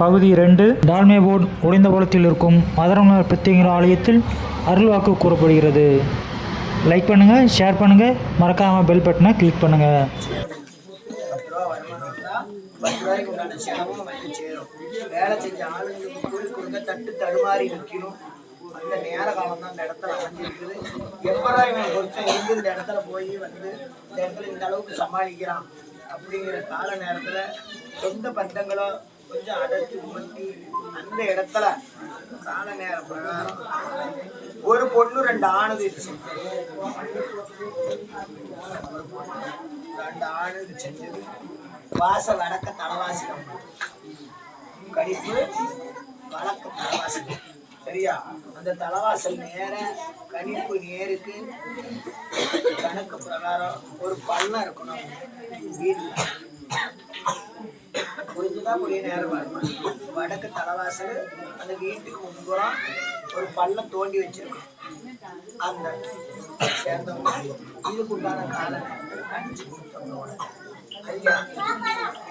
பகுதி இரண்டு டால்மே போர்டு உடைந்தபுரத்தில் இருக்கும் மதுரமலர் பித்திங்கிற ஆலயத்தில் அருள்வாக்கு கூறப்படுகிறது. லைக் பண்ணுங்கள் ஷேர் பண்ணுங்கள் மறக்காமல் பெல் பட்டனை கிளிக் பண்ணுங்கள் பத்து உண்டான செலவும் வந்து சேரும் வேலை செஞ்ச ஆளுங்களுக்கு கூலி கொடுங்க தட்டு தடுமாறி நிற்கணும். அந்த நேர காலம் தான் அந்த இடத்துல அமைஞ்சிருக்குது. எப்படா இவன் கொஞ்சம் இருந்து இந்த இடத்துல போய் வந்து இந்த இடத்துல இந்த அளவுக்கு சமாளிக்கிறான் அப்படிங்கிற கால நேரத்தில் சொந்த பந்தங்களோ கொஞ்சம் அடைச்சி பண்ணி அந்த இடத்துல கால நேர பிரகாரம் ஒரு பொண்ணு ரெண்டு ஆணுது. ரெண்டு ஆணுது செஞ்சது. வாச வடக்க தலைவாசிடம் கடிப்பு வழக்க தலைவாசி சரியா? அந்த தலைவாசல் நேர கணிப்பு நேருக்கு கணக்கு பிரகாரம் ஒரு பள்ளம் இருக்கணும். வீட்டில். புரிஞ்சுதா புரிய நேரம் வடக்கு தலைவாசல் அந்த வீட்டுக்கு முன்புறம் ஒரு பள்ளம் தோண்டி வச்சிருக்கோம். அந்த சேர்ந்தவங்க இதுக்கு உண்டான காலை நேரத்தில் கணிச்சு கொடுத்தவங்களோட ஐயா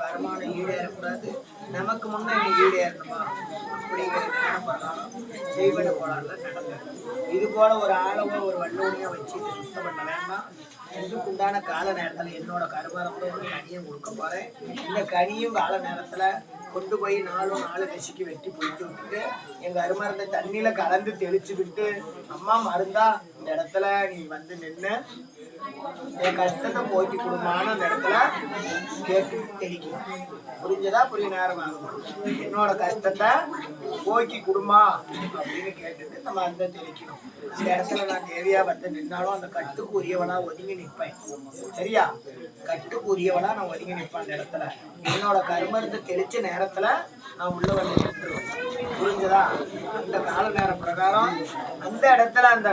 வருமானம் ஈடேறக்கூடாது. நமக்கு முன்னே ஈடேறணுமா? அப்படிங்கிற செய்வன போலால நடந்தது. இது போல ஒரு ஆளவோ ஒரு வல்லூனியோ வச்சு இதை சுத்தம் பண்ண வேண்டாம். இதுக்கு உண்டான கால நேரத்தில் என்னோட கருவாரத்தோட ஒரு கனியும் கொடுக்க போறேன். இந்த கனியும் கால நேரத்தில் கொண்டு போய் நாலும் நாலு கசிக்கு வெட்டி பிடிச்சி விட்டுட்டு எங்க அருமருந்தை தண்ணியில கலந்து தெளிச்சுக்கிட்டு விட்டு அம்மா மருந்தா இந்த இடத்துல நீ வந்து நின்று என் கஷ்டத்தை போக்கி கொடுமான்னு அந்த இடத்துல கேட்டு தெளிக்கும் புரிஞ்சதா? புரிய நேரம்? என்னோட கஷ்டத்தை போக்கி கொடுமா அப்படின்னு கேட்டுட்டு நம்ம அந்த தெளிக்கணும். இந்த இடத்துல நான் தேவையா வந்து நின்னாலும் அந்த கட்டுக்கு உரியவனா ஒதுங்கி நிற்பேன். சரியா? கட்டுக்கு உரியவனா நான் ஒதுங்கி நிற்பேன் அந்த இடத்துல. என்னோட கருமருந்து தெளிச்ச நேரத்துல நான் உள்ள வந்து நின்றுவேன் புரிஞ்சதா? அந்த கால நேரம் பிரகாரம் அந்த இடத்துல அந்த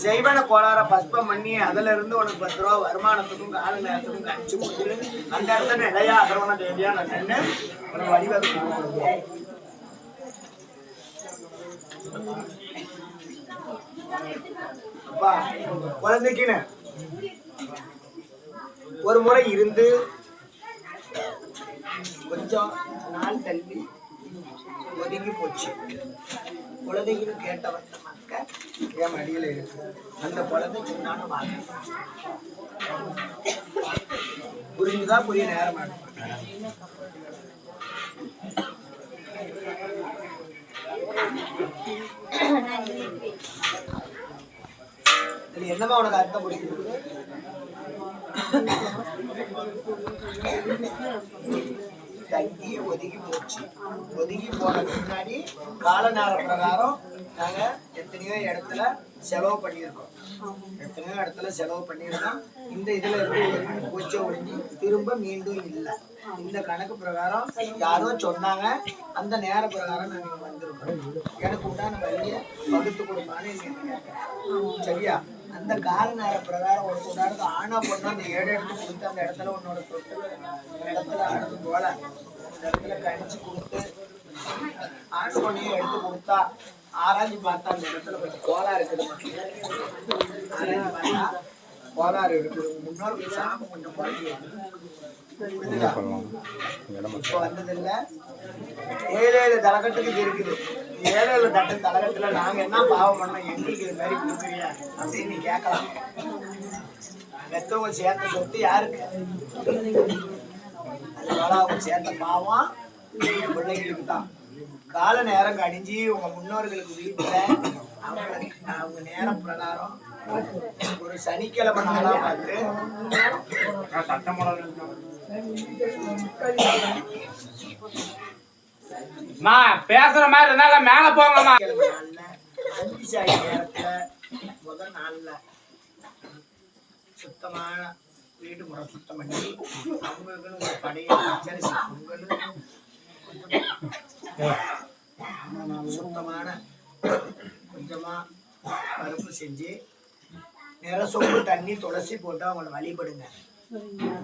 ஜெய்வன கோளார பஸ்பம் பண்ணி அதுல இருந்து உனக்கு பத்து ரூபா வருமானத்துக்கும் கால நேரத்துக்கும் கழிச்சு முடிச்சு அந்த இடத்துல நிலையா அதரவண தேவியா நான் நின்று உனக்கு வழிவகுப்பு அப்பா குழந்தைக்குன்னு ஒரு முறை இருந்து கொஞ்சம் நாள் தள்ளி ஒதுங்கி போச்சு. குழந்தைக்குன்னு கேட்டவன். மக்க என் மடியில் இருக்கு அந்த குழந்தை சின்னான வாங்க. புரிஞ்சுதா புரிய நேரம் என்னமா உனக்கு அர்த்தம் பிடிக்குது? தங்கி ஒதுங்கி போச்சு. ஒதுங்கி போனதுக்கு முன்னாடி கால நேர பிரகாரம் நாங்க எத்தனையோ இடத்துல செலவு பண்ணியிருக்கோம். எத்தனையோ இடத்துல செலவு பண்ணியிருக்கோம் இந்த இதுல இருந்து ஒதுங்கி போச்சு ஒழிஞ்சு திரும்ப மீண்டும் இல்லை. இந்த கணக்கு பிரகாரம் யாரோ சொன்னாங்க. அந்த நேர பிரகாரம் நாங்கள் வந்திருக்கோம். எனக்கு உண்டான வழியை பகுத்து கொடுப்பான்னு சரியா? அந்த கால நேர பிரகாரம் ஒரு உதாரணத்துக்கு ஆனா பொண்ணு அந்த ஏடு எடுத்து கொடுத்து அந்த இடத்துல உன்னோட தொட்டு அந்த இடத்துல அடுத்து போல அந்த இடத்துல கணிச்சு கொடுத்து ஆண் பொண்ணையும் எடுத்து கொடுத்தா ஆராய்ச்சி பார்த்தா அந்த இடத்துல கொஞ்சம் கோலா இருக்குது. ஆராய்ச்சி பார்த்தா கோளாறு இருக்குது முன்னோர்கள் சாமம் கொஞ்சம் குறைஞ்சி புரியுதா? இப்போ வந்ததில்ல. ஏழு ஏழு இருக்குது. ஏழு ஏழு தட்டு நாங்க என்ன பாவம் பண்ணோம்? எங்களுக்கு இது மாதிரி கொடுக்குறியா அப்படின்னு நீ கேட்கலாம். பெத்தவங்க சேர்த்த சொத்து யாருக்கு? அதனால அவங்க சேர்த்த பாவம் பிள்ளைங்களுக்கு தான். கால நேரம் கடிஞ்சு உங்க முன்னோர்களுக்கு வீட்டுல அவங்க அவங்க நேரம் பிரகாரம் ஒரு சனிக்கிழமை நாளா பார்த்து மா பேசுற மாதிரி இருந்தாலும் மேல போங்கம்மா அஞ்சு சாய் நேரத்துல முதல் நாள்ல சுத்தமான வீடு முறை சுத்தம் பண்ணி அவங்களுக்குன்னு ஒரு படைய பொங்கல் சுத்தமான கொஞ்சமா பருப்பு செஞ்சு நிற சொம்பு தண்ணி துளசி போட்டு அவங்கள வழிபடுங்க.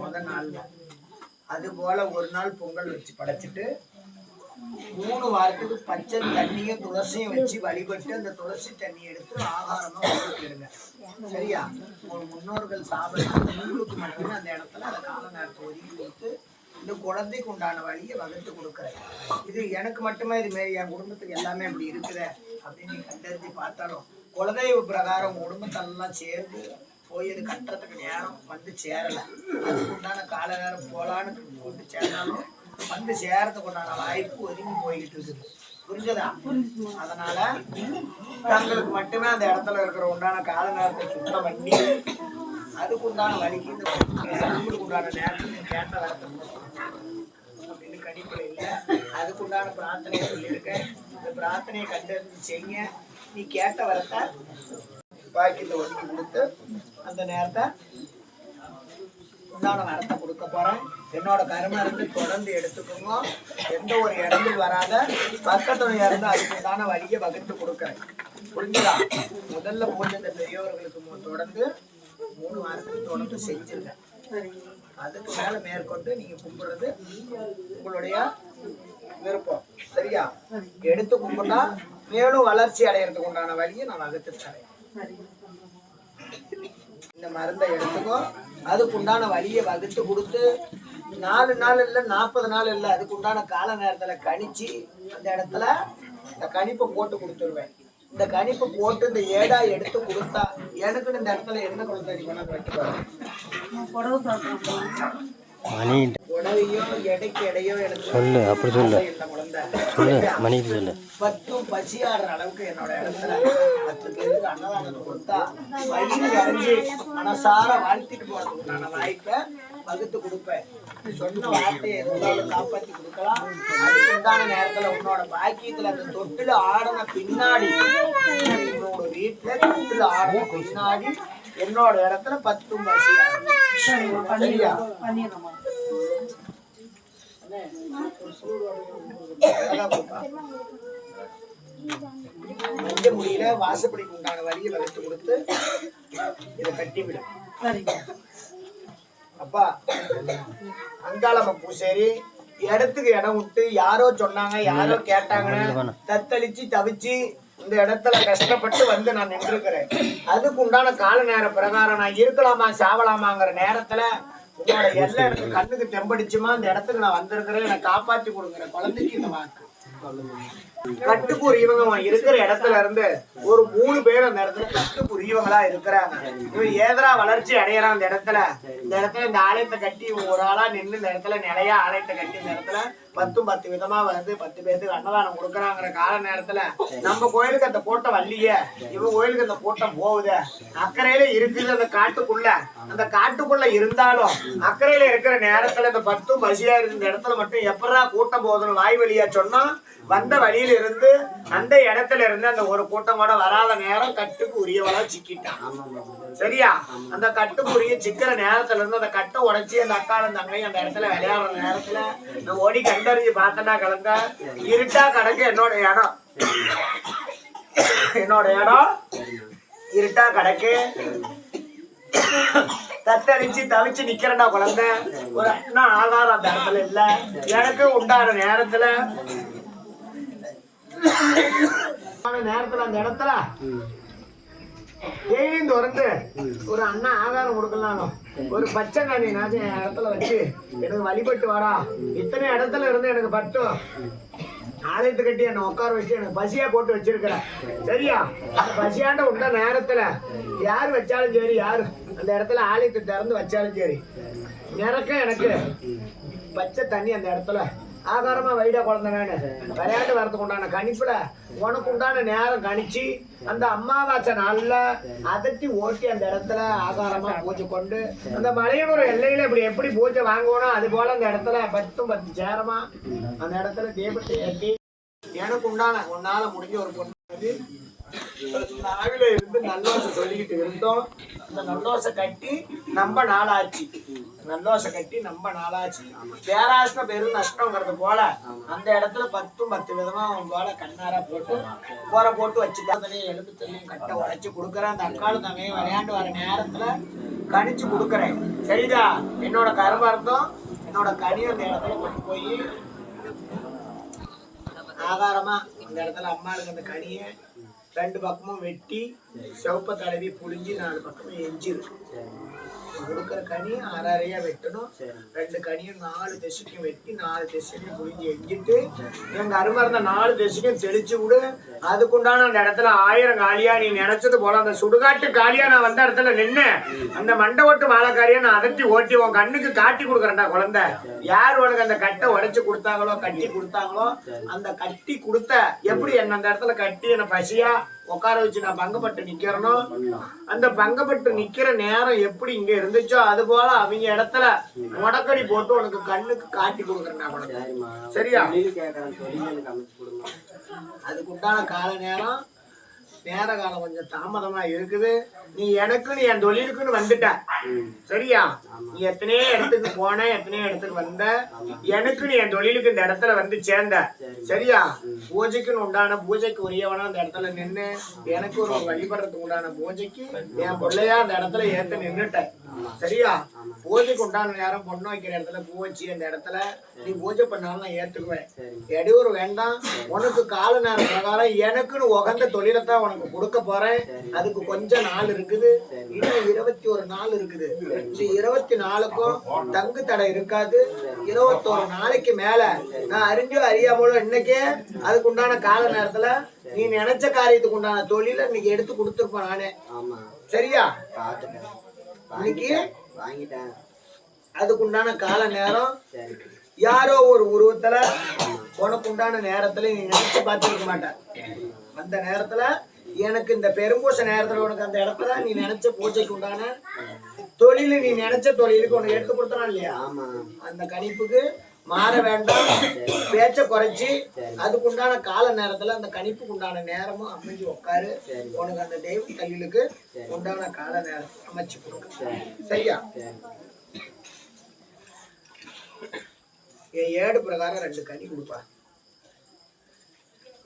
முதல் நாள்ல. அது போல ஒரு நாள் பொங்கல் வச்சு படைச்சிட்டு மூணு வாரத்துக்கு பச்சை தண்ணியும் துளசியும் வச்சு வழிபட்டு அந்த துளசி தண்ணி எடுத்து ஆகாரமா கொடுத்துருங்க சரியா? உங்க முன்னோர்கள் சாப்பிட உங்களுக்கு மட்டுமே அந்த இடத்துல அந்த கால நேரத்தை ஒதுக்கி கொடுத்து இந்த குழந்தைக்கு உண்டான வழியை வகுத்து கொடுக்குறேன். இது எனக்கு மட்டுமே இது மாரி என் குடும்பத்துக்கு எல்லாமே இப்படி இருக்குதே அப்படின்னு நீ கண்டறிஞ்சு பார்த்தாலும் குலதெய்வ பிரகாரம் குடும்பத்தெல்லாம் சேர்ந்து போய் அது கட்டுறதுக்கு நேரம் வந்து சேரலை. அதுக்கு உண்டான கால நேரம் போகலான்னு கொண்டு சேர்ந்தாலும் வந்து சேரத்துக்கு உண்டான வாய்ப்பு ஒதுங்கி போய்கிட்டு இருக்குது. புரிஞ்சதா? அதனால தங்களுக்கு மட்டுமே அந்த இடத்துல இருக்கிற உண்டான கால நேரத்தை சுத்தம் பண்ணி அதுக்கு உண்டான வழிக்கு இந்த உண்டான நேரத்தில் கேட்ட வரத்தை அப்படின்னு கணிப்பில் இல்லை அதுக்குண்டான பிரார்த்தனை சொல்லியிருக்கேன். இந்த பிரார்த்தனையை கண்டறிஞ்சு செய்ய நீ கேட்ட வரத்தை பாக்கியத்தை ஒதுக்கி கொடுத்து அந்த நேரத்தை உண்டான வரத்தை கொடுக்க போறேன். என்னோட கருமை இருந்து தொடர்ந்து எடுத்துக்கோங்க. எந்த ஒரு இடங்கள் வராத பக்கத்துல இருந்து அதுக்கு உண்டான வழியை வகுத்து கொடுக்குறேன் புரிஞ்சுதா? முதல்ல பூஜை இந்த பெரியவர்களுக்கு தொடர்ந்து மூணு வாரத்துக்கு தொடர்ந்து செஞ்சிருங்க அதுக்கு மேல மேற்கொண்டு நீங்க கும்பிடுறது உங்களுடைய விருப்பம். சரியா? எடுத்து கும்பிட்டா மேலும் வளர்ச்சி அடையறதுக்கு உண்டான வழியை நான் வகுத்து தரேன். இந்த மருந்தை எடுத்துக்கோ. அதுக்கு உண்டான வழியை வகுத்து கொடுத்து நாலு நாள் இல்லை நாற்பது நாள் இல்லை அதுக்கு உண்டான கால நேரத்துல கணிச்சு அந்த இடத்துல இந்த கணிப்பை போட்டு கொடுத்துருவேன். இந்த கணிப்பை போட்டு இந்த ஏடா எடுத்து கொடுத்தா எனக்கு இந்த இடத்துல என்ன கொடுத்தடி பண்ண சொல்லு, அப்படி சொல்லு. சொல்லு மணிக்கு சொல்லு. பத்தும் பசியாடுற அளவுக்கு என்னோட இடத்துல பத்து பேருக்கு அன்னதானத்தை கொடுத்தா வயிறு இறங்கி மனசார வாழ்த்திட்டு போறதுக்கு உண்டான வாய்ப்பை வகுத்து கொடுப்பேன். சொன்ன வார்த்தையை எதுனாலும் காப்பாத்தி கொடுக்கலாம். அதுக்கு உண்டான நேரத்துல உன்னோட பாக்கியத்துல அந்த தொட்டில ஆடின பின்னாடி உன்னோட வீட்டுல தொட்டில ஆடின பின்னாடி என்னோட இடத்துல பத்தும் பசியாடு சரியா. மஞ்ச முடியில வாசப்படிக்கு உண்டான வரியை வளர்த்து கொடுத்து இதை கட்டி விடு அப்பா அங்காளம்ம பூசேரி இடத்துக்கு இடம் விட்டு யாரோ சொன்னாங்க யாரோ கேட்டாங்கன்னு தத்தளிச்சு தவிச்சு இந்த இடத்துல கஷ்டப்பட்டு வந்து நான் நின்றுக்கிறேன் அதுக்கு உண்டான கால நேர பிரகாரம் நான் இருக்கலாமா சாவலாமாங்கிற நேரத்துல உங்களோட எல்லாம் எனக்கு கண்ணுக்கு தெம்படிச்சுமா இந்த இடத்துக்கு நான் வந்திருக்கிறேன் என்னை காப்பாத்தி கொடுங்கிற குழந்தைக்கு இந்த வாக்கு. கட்டுப்பூர் இவங்க இருக்கிற இடத்துல இருந்து ஒரு மூணு பேர் அந்த இடத்துல கட்டுப்பூர் இவங்களா இருக்கிறாங்க. இவன் ஏதரா வளர்ச்சி அடையறான் அந்த இடத்துல. இந்த இடத்துல இந்த ஆலயத்தை கட்டி ஒரு ஆளா நின்று இந்த இடத்துல நிலையா ஆலயத்தை கட்டி இந்த இடத்துல பத்தும் பத்து விதமா வருது பத்து பேருக்கு அன்னதானம் கொடுக்குறாங்கிற கால நேரத்துல நம்ம கோயிலுக்கு அந்த கூட்டம் வல்லியே இவன் கோயிலுக்கு அந்த கூட்டம் போகுது. அக்கறையில இருக்குது அந்த காட்டுக்குள்ள. அந்த காட்டுக்குள்ள இருந்தாலும் அக்கறையில இருக்கிற நேரத்துல இந்த பத்தும் பசியா இருந்த இடத்துல மட்டும் எப்படா கூட்டம் போகுதுன்னு வாய் வழியா சொன்னா வந்த வழியில இருந்து அந்த இடத்துல இருந்து அந்த ஒரு கூட்டம் கூட வராத நேரம் கட்டுக்கு உரியவளா சிக்கிட்டான். சரியா? அந்த கட்டுக்கு உரிய சிக்கிற நேரத்துல இருந்து அந்த கட்டை உடைச்சி அந்த அக்காலும் தங்கையும் அந்த இடத்துல விளையாடுற நேரத்துல நான் ஓடி கண்டறிஞ்சு பார்த்தனா கலங்க இருட்டா கிடக்கு என்னோட இடம். என்னோட இடம் இருட்டா கிடக்கு. தத்தடிச்சு தவிச்சு நிக்கிறேன்டா குழந்தை. ஒரு அண்ணா ஆதாரம் அந்த இடத்துல இல்ல. எனக்கு உண்டான நேரத்துல நேரத்துல அந்த இடத்துல டெய்லியும் திறந்து ஒரு அண்ணா ஆகாரம் கொடுக்கலாம் ஒரு பச்சை காணி நான் இடத்துல வச்சு எனக்கு வழிபட்டு வாடா. இத்தனை இடத்துல இருந்து எனக்கு பட்டும். ஆலயத்தை கட்டி என்னை உட்கார வச்சு எனக்கு பசியா போட்டு வச்சிருக்கிறேன் சரியா? பசியாண்ட உண்ட நேரத்துல யார் வச்சாலும் சரி யார் அந்த இடத்துல ஆலயத்தை திறந்து வச்சாலும் சரி எனக்கு எனக்கு பச்சை தண்ணி அந்த இடத்துல ஆகாரமா வைடா குழந்தைங்க விளையாட்டு வரதுக்கு உண்டான கணிப்புல உனக்கு உண்டான நேரம் கணிச்சு அந்த அம்மாவாச்சை நாள்ல அதட்டி ஓட்டி அந்த இடத்துல ஆகாரமா பூஜை கொண்டு அந்த மலையனூர் எல்லையில இப்படி எப்படி பூஜை வாங்குவோனோ அது போல அந்த இடத்துல பத்தும் பத்து சேரமா அந்த இடத்துல தீபத்தை ஏற்றி எனக்கு உண்டான உன்னால முடிஞ்ச ஒரு பொண்ணு நாவில இருந்து நல்லோசை சொல்லிக்கிட்டு இருந்தோம். அந்த நல்லோசை கட்டி நம்ம நாளாச்சு. நல்லோசை கட்டி நம்ம நாளாச்சு. பேராஷ்டம் பெரும் நஷ்டங்கிறது போல அந்த இடத்துல பத்தும் பத்து விதமா அவன் போல கண்ணாரா போட்டு போற போட்டு வச்சுட்டு எழுத்து தண்ணியும் கட்ட உடைச்சு கொடுக்குறேன். அந்த அக்காலும் தங்கையும் விளையாண்டு வர நேரத்துல கணிச்சு கொடுக்குறேன். சரிதா? என்னோட கருமார்த்தம் என்னோட கனி அந்த இடத்துல கொண்டு போய் ஆகாரமா இந்த இடத்துல அம்மாளுக்கு அந்த கனியை ரெண்டு பக்கமும் வெட்டி சிவப்பை தடவி புழிஞ்சு நாலு பக்கமும் எஞ்சிரு கொடுக்குற கனி அரையா வெட்டணும். ரெண்டு கனியும் நாலு திசைக்கும் வெட்டி நாலு திசைக்கும் புளிஞ்சு எங்கிட்டு எங்க அருமை இருந்த நாலு திசைக்கும் தெளிச்சு விடு. அதுக்குண்டான அந்த இடத்துல ஆயிரம் காலியா நீ நினைச்சது போல அந்த சுடுகாட்டு காலியா நான் வந்த இடத்துல நின்னு அந்த மண்டை ஓட்டு மாலைக்காரியா நான் அதட்டி ஓட்டி உன் கண்ணுக்கு காட்டி கொடுக்குறேன்டா குழந்தை. யார் உனக்கு அந்த கட்டை உடைச்சு கொடுத்தாங்களோ கட்டி கொடுத்தாங்களோ அந்த கட்டி கொடுத்த எப்படி என்ன அந்த இடத்துல கட்டி என்ன பசியா உட்கார வச்சு நான் பங்கப்பட்டு நிக்கிறனோ? அந்த பங்கப்பட்டு நிக்கிற நேரம் எப்படி இங்க இருந்துச்சோ அது போல அவங்க இடத்துல முடக்கடி போட்டு உனக்கு கண்ணுக்கு காட்டி கொடுக்குறேன் சரியா? அதுக்கு உண்டான கால நேரம் நேர காலம் கொஞ்சம் தாமதமா இருக்குது. நீ எனக்குன்னு என் தொழிலுக்குன்னு வந்துட்ட. சரியா? நீ எத்தனையோ இடத்துக்கு போன எத்தனையோ இடத்துக்கு வந்த. எனக்குன்னு என் தொழிலுக்கு இந்த இடத்துல வந்து சேர்ந்த. சரியா? பூஜைக்குன்னு உண்டான பூஜைக்கு உரியவனா அந்த இடத்துல நின்னு எனக்கு ஒரு வழிபடுறதுக்கு உண்டான பூஜைக்கு என் பிள்ளையா அந்த இடத்துல ஏத்த நின்னுட்ட. சரியா? பூஜைக்கு உண்டான நேரம் பொண்ணு வைக்கிற இடத்துல பூ வச்சு அந்த இடத்துல நீ பூஜை பண்ணாலும் நான் ஏத்துக்குவேன். இடையூறு வேண்டாம். உனக்கு கால நேரம் பிரகாரம் எனக்குன்னு உகந்த தொழிலைத்தான் உனக்கு கொடுக்க போறேன். அதுக்கு கொஞ்சம் நாள் இருக்குது. இன்னும் இருபத்தி ஒரு நாள் இருக்குது. இருபத்தி நாலுக்கும் தங்கு தடை இருக்காது. இருபத்தோரு நாளைக்கு மேல நான் அறிஞ்சோ அறியாமலோ இன்னைக்கே அதுக்கு உண்டான கால நேரத்துல நீ நினைச்ச காரியத்துக்கு உண்டான தொழிலை இன்னைக்கு எடுத்து கொடுத்துருப்பேன் நானே. சரியா? இன்னைக்கு வாங்கிட்டேன். அதுக்கு உண்டான கால நேரம் யாரோ ஒரு உருவத்துல உனக்கு உண்டான நேரத்துல நீ நினைச்சு பார்த்திருக்க மாட்ட அந்த நேரத்துல எனக்கு இந்த பெரும்பூச நேரத்துல உனக்கு அந்த இடத்துல நீ நினைச்ச பூஜைக்கு உண்டான தொழில் நீ நினைச்ச தொழிலுக்கு உனக்கு எடுத்து கொடுத்தனா இல்லையா? ஆமா. அந்த கணிப்புக்கு மாற வேண்டாம். பேச்ச குறைச்சி அதுக்கு உண்டான கால நேரத்துல அந்த கணிப்புக்கு உண்டான நேரமும் அமைஞ்சு உட்காரு உனக்கு அந்த தெய்வ கல்லுக்கு உண்டான கால நேரம் அமைச்சு கொடுக்க சரியா? என் ஏடு பிரகாரம் ரெண்டு கனி கொடுப்பா.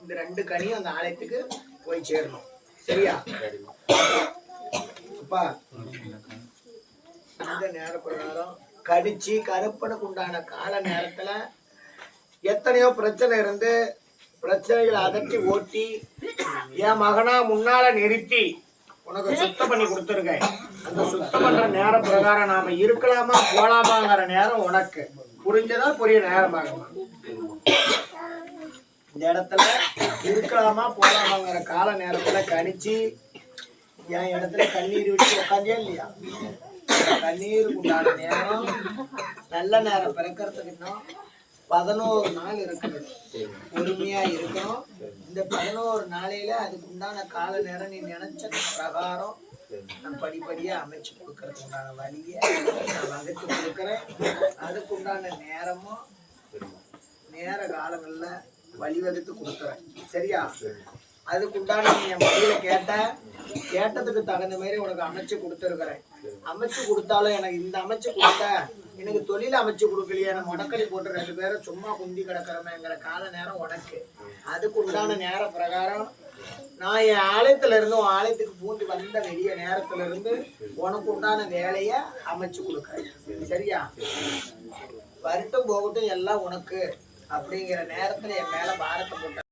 இந்த ரெண்டு கனியும் அந்த ஆலயத்துக்கு போய் சேரணும். சரியா? அப்பா இந்த நேர பிரகாரம் கடிச்சு கருப்பனுக்கு உண்டான கால நேரத்துல எத்தனையோ பிரச்சனை இருந்து பிரச்சனைகளை அதட்டி ஓட்டி என் மகனா முன்னால நிறுத்தி உனக்கு சுத்தம் பண்ணி கொடுத்துருக்கேன் அந்த சுத்தம் பண்ற நேர பிரகாரம் நாம இருக்கலாமா போலாமாங்கிற நேரம் உனக்கு. புரிஞ்சதா புரிய நேரமாகுமா இந்த இடத்துல இருக்கலாமா போகலாமாங்கிற கால நேரத்துல கணிச்சு என் இடத்துல கண்ணீர் விட்டு உட்காந்தே இல்லையா? கண்ணீர் உண்டான நேரம் நல்ல நேரம் பிறக்கிறதுக்கு இன்னும் பதினோரு நாள் இருக்குது பொறுமையா இருக்கணும். இந்த பதினோரு நாளையில அதுக்கு உண்டான கால நேரம் நீ நினைச்ச பிரகாரம் நான் படிப்படியா அமைச்சு கொடுக்கறதுக்கு உண்டான வழியை நான் வகுத்து கொடுக்குறேன். அதுக்கு உண்டான நேரமும் நேர காலங்கள்ல வழிவகுத்து கொடுக்குறேன். சரியா? அதுக்கு உண்டான நீ என் மொழியில கேட்ட கேட்டதுக்கு தகுந்த மாதிரி உனக்கு அமைச்சு கொடுத்துருக்குறேன். அமைச்சு கொடுத்தாலும் எனக்கு இந்த அமைச்சு கொடுத்த எனக்கு தொழில் அமைச்சு கொடுக்கலையே நான் முடக்கடி போட்டு ரெண்டு பேரும் சும்மா குந்தி கிடக்கிறமேங்கிற கால நேரம் உனக்கு. அதுக்கு உண்டான நேர பிரகாரம் நான் என் ஆலயத்துல இருந்து உன் ஆலயத்துக்கு பூந்து வந்த வெளிய நேரத்துல இருந்து உனக்கு உண்டான வேலையை அமைச்சு கொடுக்குறேன். சரியா? வரட்டும் போகட்டும் எல்லாம் உனக்கு. அப்படிங்கிற நேரத்துல என் மேல பாரத்தை போட்ட